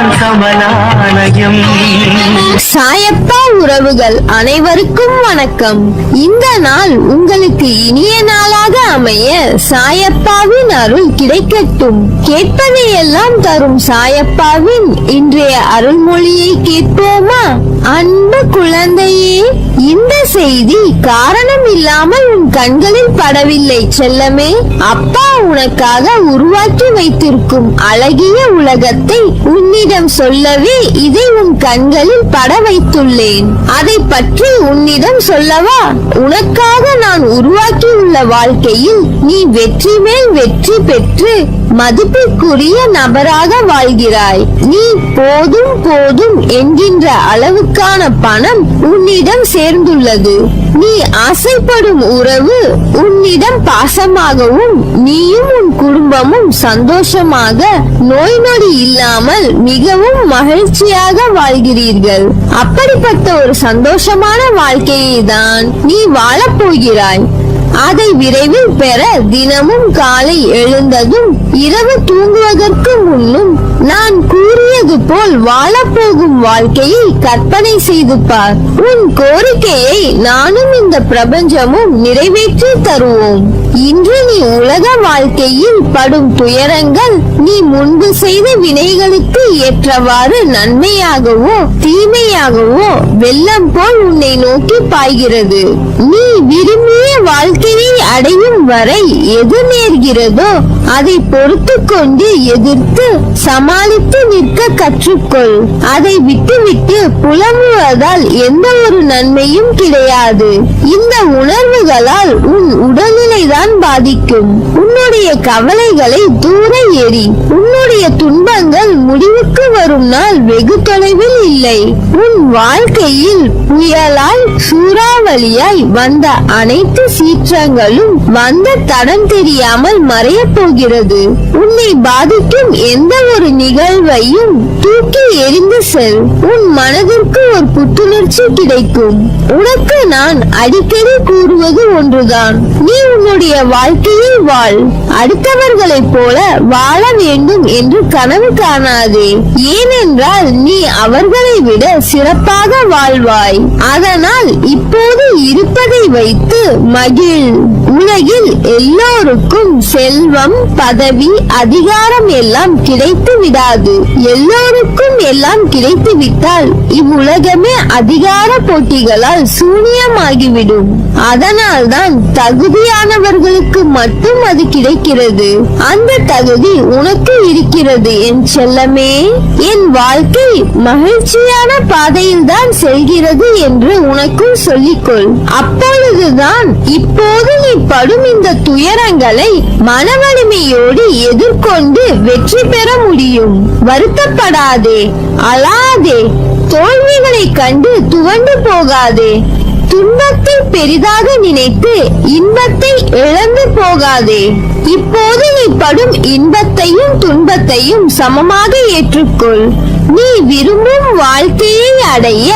கமலாலயம் சாயப்பா உறவுகள் அனைவருக்கும் வணக்கம். இந்த நாள் உங்களுக்கு இனிய நாளாக அமைய சாயப்பாவின் அருள் கிடைக்கட்டும். கேட்பதையெல்லாம் தரும் சாயப்பாவின் இன்றைய அருள்மொழியை கேட்போமா? அன்பு குழந்தையே இந்த செய்தி காரணம் இல்லாமல் உன் கண்களில் படவில்லை செல்லமே. அப்பா உனக்காக உருவாக்கி வைத்திருக்கும் அழகிய உலகத்தை உன்னிடம் சொல்லவே இதை உன் கண்களில் பட வைத்துள்ளேன். அதை பற்றி உன்னிடம் சொல்லவா? உனக்காக நான் உருவாக்கியுள்ள வாழ்க்கையில் நீ வெற்றி மேல் வெற்றி பெற்று மதிப்பிற்குரிய நபராக வாழ்கிறாய். நீ போதும் போதும் என்கின்ற அளவுக்கான பணம் உன்னிடம் சேர்ந்துள்ளது. நீ ஆசைப்படும் உறவு உன்னிடம் பாசமாகவும் நீயும் உன் குடும்பமும் சந்தோஷமாக நோய் நொடி இல்லாமல் மிகவும் மகிழ்ச்சியாக வாழ்கிறீர்கள். அப்படிப்பட்ட ஒரு சந்தோஷமான வாழ்க்கையை தான் நீ வாழப்போகிறாய். அதை விரைவில் பெற தினமும் காலை எழுந்ததும் இரவு தூங்குவதற்கு முன்னும் நான் கூறியது போல் வாழப்போகும் வாழ்க்கையை கற்பனை செய்து பார். உன் கோரிக்கையை நானும் இந்த பிரபஞ்சமும் நிறைவேற்றி தருவோம். இன்று நீ உலக வாழ்க்கையில் படும் துயரங்கள் நீ முன்பு செய்த வினைகளுக்கு ஏற்றவாறு நன்மையாகவோ தீமையாகவோ வெள்ளம் போல் உன்னை நோக்கி பாய்கிறது. நீ விரும்பிய வாழ்க்கையை அடையும் வரை எது நேர்கிறதோ அதை பொறுத்து கொண்டு எதிர்த்து சமாளித்து நிற்க கற்றுக்கொள். அதை விட்டுவிட்டு புலம்புவதால் எந்த ஒரு நன்மையும் கிடையாது. இந்த உணர்வுகளால் உன் உடல்நிலை தான் பாதிக்கும். உன்னுடைய கவலைகளை தூர எறி உன்னுடைய துன்பங்கள் முடிவுக்கு வரும் நாள் வெகு தொலைவில் இல்லை. உன் வாழ்க்கையில் புயலாய் சூறாவளியாய் வந்த அனைத்து சீற்றங்களும் வந்த தடம் தெரியாமல் மறையப் போகிறது உன்னை பாதிக்கும் எந்த ஒரு நிகழ்வையும் தூக்கி எறிந்து செல். உன் மனதிற்கு ஒரு புத்துணர்ச்சி கிடைக்கும். உனக்கு நான் அடிக்கடி கூறுவது ஒன்றுதான். நீ உன்னுடைய வாழ்க்கையை வாழ். அடுத்தவர்களைப் போல வாழ வேண்டும் என்று கனவு காணாதே. ஏனென்றால் நீ அவர்கள் விட சிறப்பாக வாழ்வாய். அதனால் இப்போது இருப்பதை வைத்து மகிழ். உலகில் எல்லோருக்கும் செல்வம் பதவி அதிகாரம் எல்லாம் கிடைத்து விடாது. எல்லோருக்கும் எல்லாம் கிடைத்து விட்டால் இவ்வுலகமே அதிகார போட்டிகளால் சூனியமாகிவிடும். அதனால்தான் தகுதியானவர்களுக்கு மட்டும் அது கிடைக்கிறது. அந்த தகுதி உனக்கு இருக்கிறது என் செல்லமே. என் வாழ்க்கை மகிழ்ச்சியான பாதையில் தான் செல்கிறது என்று உனக்கும் சொல்லிக்கொள். அப்பொழுதுதான் இப்போது நீ படும் இந்த துயரங்களை மன வலிமையோடு எதிர்கொண்டு வெற்றி பெற முடியும். வருத்தப்படாதே அழாதே தோல்விகளை கண்டு துவண்டு போகாதே. துன்பத்தை பெரிதாக நினைத்து இன்பத்தை இழந்து போகாதே. இப்போது நீ படும் இன்பத்தையும் துன்பத்தையும் சமமாக ஏற்றுக்கொள். நீ விரும்பும் வாழ்க்கையை அடைய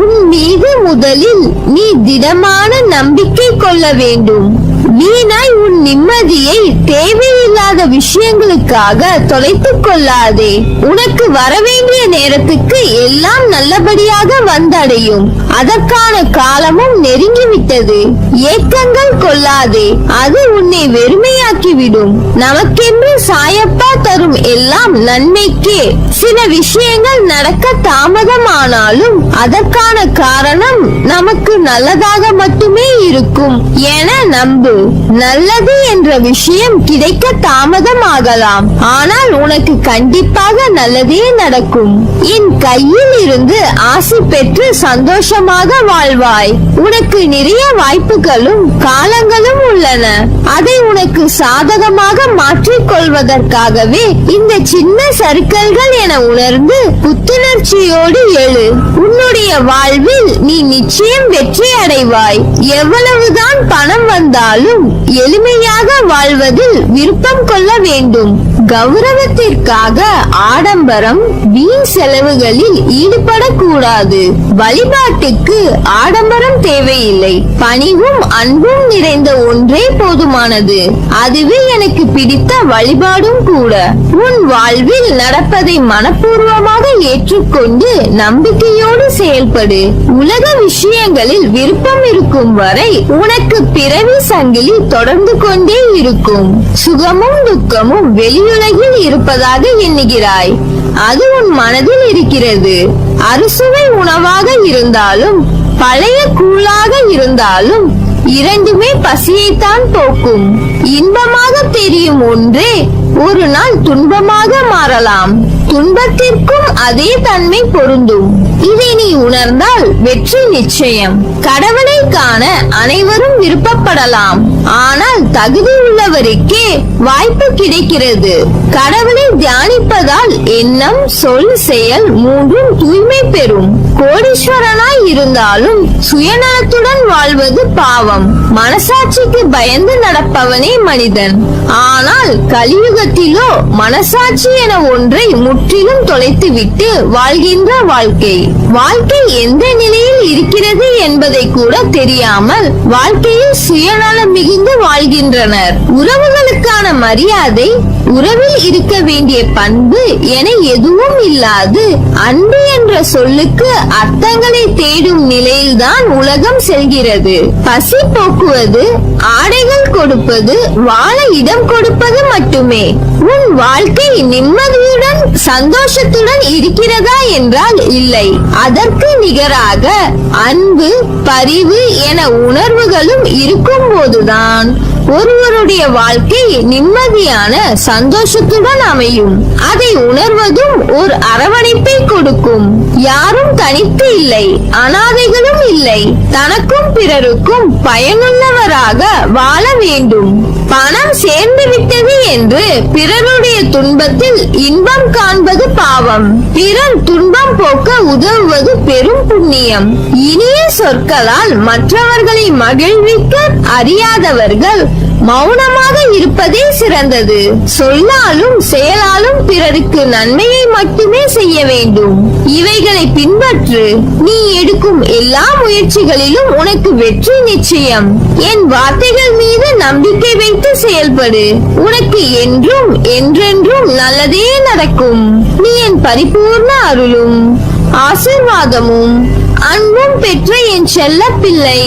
உன் மீது முதலில் நீ திடமான நம்பிக்கை கொள்ள வேண்டும். வீணாய் உன் நிம்மதியை தேவையில்லாத விஷயங்களுக்காக தொலைத்துக் கொள்ளாதே. உனக்கு வரவேண்டிய நேரத்துக்கு எல்லாம் நல்லபடியாக வந்தடையும். அதற்கான காலமும் நெருங்கிவிட்டது. ஏக்கங்கள் கொள்ளாதே. அது உன்னை வெறுமையாக்கிவிடும். நமக்கென்று சாயப்பா தரும் எல்லாம் நன்மைக்கே. சில விஷயங்கள் நடக்க தாமதமானாலும் அதற்கான காரணம் நமக்கு நல்லதாக மட்டுமே இருக்கும் என நம்பு. நல்லது என்ற விஷயம் கிடைக்க தாமதமாகலாம். ஆனால் உனக்கு கண்டிப்பாக நல்லதே நடக்கும். என் கையில் இருந்து ஆசி பெற்று சந்தோஷமாக வாழ்வாய். உனக்கு நிறைய வாய்ப்புகளும் காலங்களும் உள்ளன. அதை உனக்கு சாதகமாக மாற்றிக் கொள்வதற்காகவே இந்த சின்ன சருக்கல்கள் என உணர்ந்து புத்துணர்ச்சியோடு எழு. உன்னுடைய வாழ்வில் நீ நிச்சயம் வெற்றி அடைவாய். எவ்வளவுதான் பணம் வந்தாலும் எளிமையாக வாழ்வதில் விருப்பம் கொள்ள வேண்டும். கௌரவத்திற்காக ஆடம்பரம் வீண் செலவுகளில் ஈடுபடக்கூடாது. வழிபாட்டுக்கு ஆடம்பரம் தேவையில்லை. பணிவும் அன்பும் நிறைந்த ஒன்றே போதுமானது. அதுவே எனக்கு பிடித்த வழிபாடும் கூட. உன் வாழ்வில் நடப்பதை மனப்பூர்வமாக ஏற்றுக்கொண்டு நம்பிக்கையோடு செயல்படு. உலக விஷயங்களில் விருப்பம் இருக்கும் வரை உனக்கு பிறவி சங்கிலி தொடர்ந்து கொண்டே இருக்கும். சுகமும் துக்கமும் வெளியுலகில் இருப்பதாக எண்ணுகிறாய். அது உன் மனதில் இருக்கிறது. அறுசுவை உணவாக இருந்தாலும் பழைய கூழாக இருந்தாலும் இரண்டுமே பசியைத்தான் போக்கும் இன்பமாக தெரியும் ஒன்றே ஒரு நாள் துன்பமாக மாறலாம். துன்பத்திற்கும் அதே தன்மை பொருந்தும். இதை நீ உணர்ந்தால் வெற்றி நிச்சயம். கடவுளை காண அனைவரும் விருப்பப்படலாம். ஆனால் தகுதி உள்ளவருக்கே வாய்ப்பு கிடைக்கிறது. கடவுளை தியானிப்பதால் எண்ணம் சொல் செயல் மூன்றும் தூய்மை பெறும். கோடீஸ்வரனாய் இருந்தாலும் சுயநலத்துடன் வாழ்வது பாவம். மனசாட்சிக்கு பயந்து நடப்பவனே மனிதன். ஆனால் கலியுகத்திலோ மனசாட்சி என ஒன்றை முற்றிலும் தொலைத்துவிட்டு வாழ்கின்ற வாழ்க்கை. வாழ்க்கை எந்த நிலையில் இருக்கிறது என்பதை கூட தெரியாமல் வாழ்க்கையில் சுயநலம் மிகுந்து வாழ்கின்றனர். உறவுகளுக்கான மரியாதை உறவில் இருக்க வேண்டிய பண்பு என எதுவும் இல்லாது அன்பு என்ற சொல்லுக்கு அர்த்தங்களை தேடும் நிலையில்தான் உலகம் செல்கிறது. பசி போக்குவது ஆடைகள் கொடுப்பது வாழ இடம் கொடுப்பது மட்டுமே. உன் வாழ்க்கை நிம்மதியுடன் சந்தோஷத்துடன் இருக்கிறதா என்றால் இல்லை. அதற்கு நிகராக அன்பு பரிவு என உணர்வுகளும் இருக்கும் போதுதான். ஒருவருடைய வாழ்க்கை நிம்மதியான சந்தோஷத்துடன் அமையும். அதை உணர்வதும் ஒரு அரவணைப்பை கொடுக்கும். யாரும் தனித்து இல்லை அனாதைகளும் இல்லை. தனக்கும் பிறருக்கும் பயனுள்ளவராக வாழ வேண்டும். பணம் சேர்ந்து விட்டது என்று பிறருடைய துன்பத்தில் இன்பம் காண்பது பாவம். பிறர் துன்பம் போக்க உதவுவது பெரும் புண்ணியம். இனிய சொற்களால் மற்றவர்களை மகிழ்விக்க அறியாதவர்கள் மௌனமாக இருப்பதே சிறந்தது. சொல்லாலும் செயலாலும் பிறருக்கு நன்மையை மட்டுமே செய்ய வேண்டும். இவைகளை பின்பற்று. நீ எடுக்கும் எல்லா முயற்சிகளிலும் உனக்கு வெற்றி நிச்சயம். என் வார்த்தைகள் மீது நம்பிக்கை வைத்து செயல்படு. உனக்கு என்றும் என்றென்றும் நல்லதே நடக்கும். நீ என் பரிபூர்ண அருளும் ஆசிர்வாதமும் அன்பும் பெற்ற என் செல்ல பிள்ளை